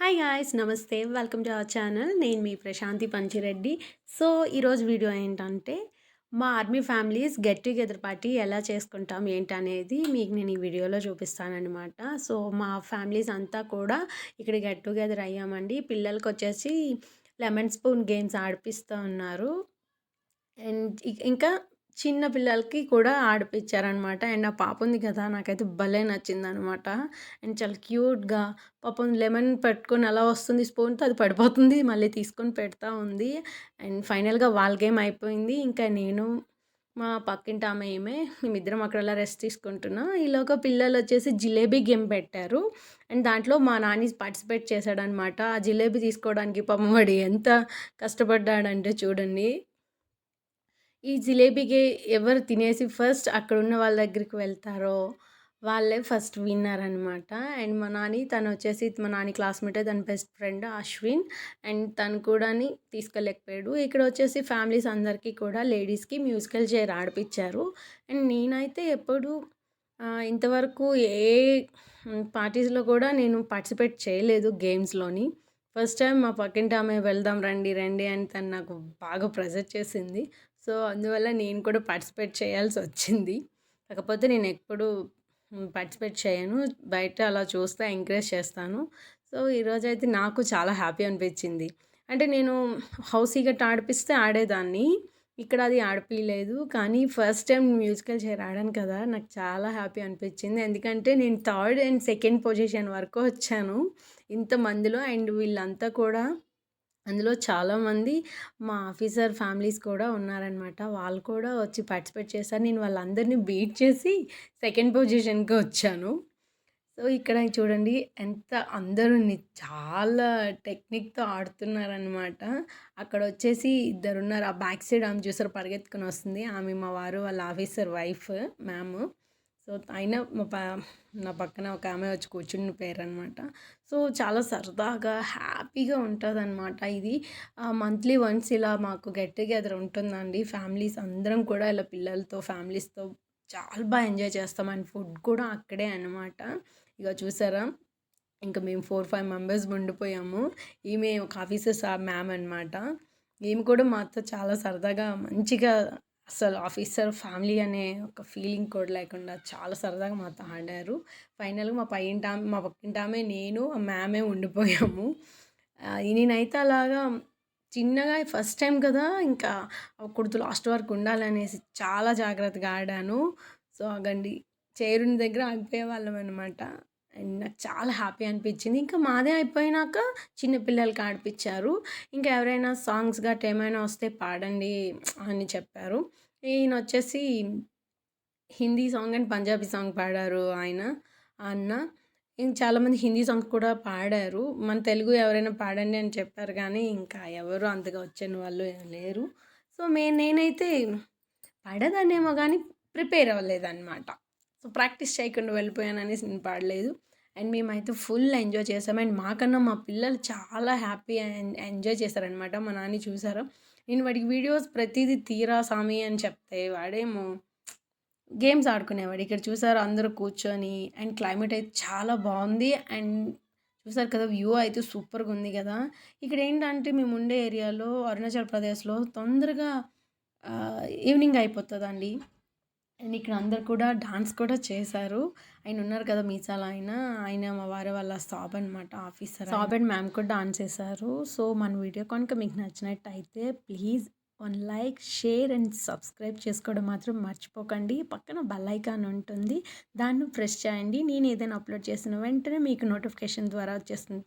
Hi guys నమస్తే. Welcome to our channel నేను మీ ప్రశాంతి పంచిరెడ్డి. సో ఈరోజు వీడియో ఏంటంటే మా army families get together party ఎలా చేసుకుంటాం ఏంటనేది మీకు నేను ఈ వీడియోలో చూపిస్తానమాట సో మా ఫ్యామిలీస్ అంతా కూడా ఇక్కడ గెట్ టుగెదర్ అయ్యామండి. పిల్లలకి వచ్చేసి లెమన్ స్పూన్ గేమ్స్ ఆడిపిస్తూ ఉన్నారు. అండ్ ఇంకా చిన్న పిల్లలకి కూడా ఆడిపించారనమాట అండ్ ఆ పాప ఉంది కదా నాకైతే భలే నచ్చిందనమాట. అండ్ చాలా క్యూట్గా పాపం లెమన్ పెట్టుకొని అలా వస్తుంది స్పూన్తో అది పడిపోతుంది మళ్ళీ తీసుకొని పెడతా ఉంది. అండ్ ఫైనల్గా వాళ్ళ గేమ్ అయిపోయింది. ఇంకా నేను మా పక్కింటి ఆమె ఏమే మేమిద్దరం అక్కడ అలా రెస్ట్ తీసుకుంటున్నాం. ఈలోగా పిల్లలు వచ్చేసి జిలేబీ గేమ్ పెట్టారు. అండ్ దాంట్లో మా నాని పార్టిసిపేట్ చేశాడనమాట. ఆ జిలేబీ తీసుకోవడానికి పాపం వాడు ఎంత కష్టపడ్డాడంటే చూడండి. ఈ జిలేబీకి ఎవరు తినేసి ఫస్ట్ అక్కడ ఉన్న వాళ్ళ దగ్గరికి వెళ్తారో వాళ్ళే ఫస్ట్ విన్నర్ అనమాట అండ్ మా నాని తను వచ్చేసి మా నాని క్లాస్మేటే తన బెస్ట్ ఫ్రెండ్ అశ్విన్. అండ్ తను కూడాని తీసుకెళ్ళకపోయాడు ఇక్కడ వచ్చేసి ఫ్యామిలీస్ అందరికీ కూడా లేడీస్కి మ్యూజికల్ చైర్ ఆడిపించారు అండ్ నేనైతే ఎప్పుడు ఇంతవరకు ఏ పార్టీస్లో కూడా నేను పార్టిసిపేట్ చేయలేదు గేమ్స్లోని. ఫస్ట్ టైం మా పక్కింటి ఆమె వెళ్దాం రండి రండి అని తను నాకు బాగా ప్రెజర్ చేసింది. సో అందువల్ల నేను కూడా పార్టిసిపేట్ చేయాల్సి వచ్చింది. కాకపోతే నేను ఎప్పుడు పార్టిసిపేట్ చేయను. బయట అలా చూస్తే ఎంకరేజ్ చేస్తాను. సో ఈరోజు అయితే నాకు చాలా హ్యాపీ అనిపించింది. అంటే నేను హౌస్ గట్ట ఆడిపిస్తే ఆడేదాన్ని. ఇక్కడ అది ఆడిపించలేదు కానీ ఫస్ట్ టైం మ్యూజికల్ చైర్ ఆడాను కదా నాకు చాలా హ్యాపీ అనిపించింది. ఎందుకంటే నేను థర్డ్ అండ్ సెకండ్ పొజిషన్ వరకు వచ్చాను. ఇంతమందిలో అండ్ వీళ్ళంతా కూడా అందులో చాలామంది మా ఆఫీసర్ ఫ్యామిలీస్ కూడా ఉన్నారనమాట వాళ్ళు కూడా వచ్చి పార్టిసిపేట్ చేశారు. నేను వాళ్ళందరినీ బీట్ చేసి సెకండ్ పొజిషన్కి వచ్చాను. సో ఇక్కడ చూడండి ఎంత అందరూ చాలా టెక్నిక్తో ఆడుతున్నారనమాట అక్కడ వచ్చేసి ఇద్దరు ఉన్నారు ఆ బ్యాక్ సైడ్ ఆమె చూసారు పరిగెత్తుకుని వస్తుంది. ఆమె మా వారు వాళ్ళ ఆఫీసర్ వైఫ్ మ్యామ్. సో అయినా మా ప నా పక్కన ఒక ఆమె వచ్చి కూర్చుని పేరు అనమాట సో చాలా సరదాగా హ్యాపీగా ఉంటుంది అనమాట ఇది మంత్లీ వన్స్ ఇలా మాకు గెట్ టుగెదర్ ఉంటుందండి. ఫ్యామిలీస్ అందరం కూడా ఇలా పిల్లలతో ఫ్యామిలీస్తో చాలా బాగా ఎంజాయ్ చేస్తాం. అండ్ ఫుడ్ కూడా అక్కడే అనమాట ఇక చూసారా? ఇంకా మేము ఫోర్ ఫైవ్ మెంబర్స్ ఉండిపోయాము. ఈమె ఒక ఆఫీసర్స్ మ్యామ్ అనమాట ఈమె కూడా మాతో చాలా సరదాగా మంచిగా అసలు ఆఫీసర్ ఫ్యామిలీ అనే ఒక ఫీలింగ్ కూడా లేకుండా చాలా సరదాగా మాతో ఆడారు. ఫైనల్గా మా పైంటామె మా పక్కింటామే నేను ఆ మ్యామే ఉండిపోయాము. నేనైతే అలాగా చిన్నగా ఫస్ట్ టైం కదా ఇంకా కుడుతు లాస్ట్ వరకు ఉండాలనేసి చాలా జాగ్రత్తగా ఆడాను. సో అగండి చేరుని దగ్గర ఆగిపోయే వాళ్ళం అనమాట అండ్ నాకు చాలా హ్యాపీ అనిపించింది. ఇంకా మాదే అయిపోయినాక చిన్నపిల్లలకి ఆడిపించారు ఇంకా ఎవరైనా సాంగ్స్ గట్ట ఏమైనా వస్తే పాడండి అని చెప్పారు. ఈయన వచ్చేసి Hindi song and Punjabi song పాడారు ఆయన అన్న. ఇంకా చాలామంది హిందీ సాంగ్స్ కూడా పాడారు. మన తెలుగు ఎవరైనా పాడండి అని చెప్పారు కానీ ఇంకా ఎవరు అంతగా వచ్చిన వాళ్ళు లేరు. సో మే నేనైతే పాడేదాన్నేమో కానీ ప్రిపేర్ అవ్వలేదన్నమాట. సో ప్రాక్టీస్ చేయకుండా వెళ్ళిపోయాను అనేసి నేను పాడలేదు. అండ్ మేమైతే ఫుల్ ఎంజాయ్ చేసాం. అండ్ మాకన్నా మా పిల్లలు చాలా హ్యాపీ ఎంజాయ్ చేశారనమాట మా నాన్న చూసారు. నేను వాడికి వీడియోస్ ప్రతిదీ తీరా స్వామి అని చెప్తే వాడేమో గేమ్స్ ఆడుకునేవాడు. ఇక్కడ చూసారు అందరూ కూర్చొని అండ్ క్లైమేట్ అయితే చాలా బాగుంది. అండ్ చూసారు కదా వ్యూ అయితే సూపర్గా ఉంది కదా. ఇక్కడ ఏంటంటే మేము ఉండే ఏరియాలో అరుణాచల్ ప్రదేశ్లో తొందరగా ఈవినింగ్ అయిపోతుందండి. అండ్ ఇక్కడ అందరు కూడా డాన్స్ కూడా చేశారు. ఆయన ఉన్నారు కదా మీసాల ఆయన. ఆయన మా వారి వాళ్ళ సాబ్ అనమాట ఆఫీసర్ సాబ్ అండ్ మ్యామ్ కూడా డాన్స్ చేశారు. సో మన వీడియో కనుక మీకు నచ్చినట్టయితే please one like share and subscribe చేసుకోవడం మాత్రం మర్చిపోకండి. పక్కన బెల్ ఐకాన్ ఉంటుంది. దాన్ని ప్రెస్ చేయండి. నేను ఏదైనా అప్లోడ్ చేసిన వెంటనే మీకు నోటిఫికేషన్ ద్వారా వచ్చేస్తుంది.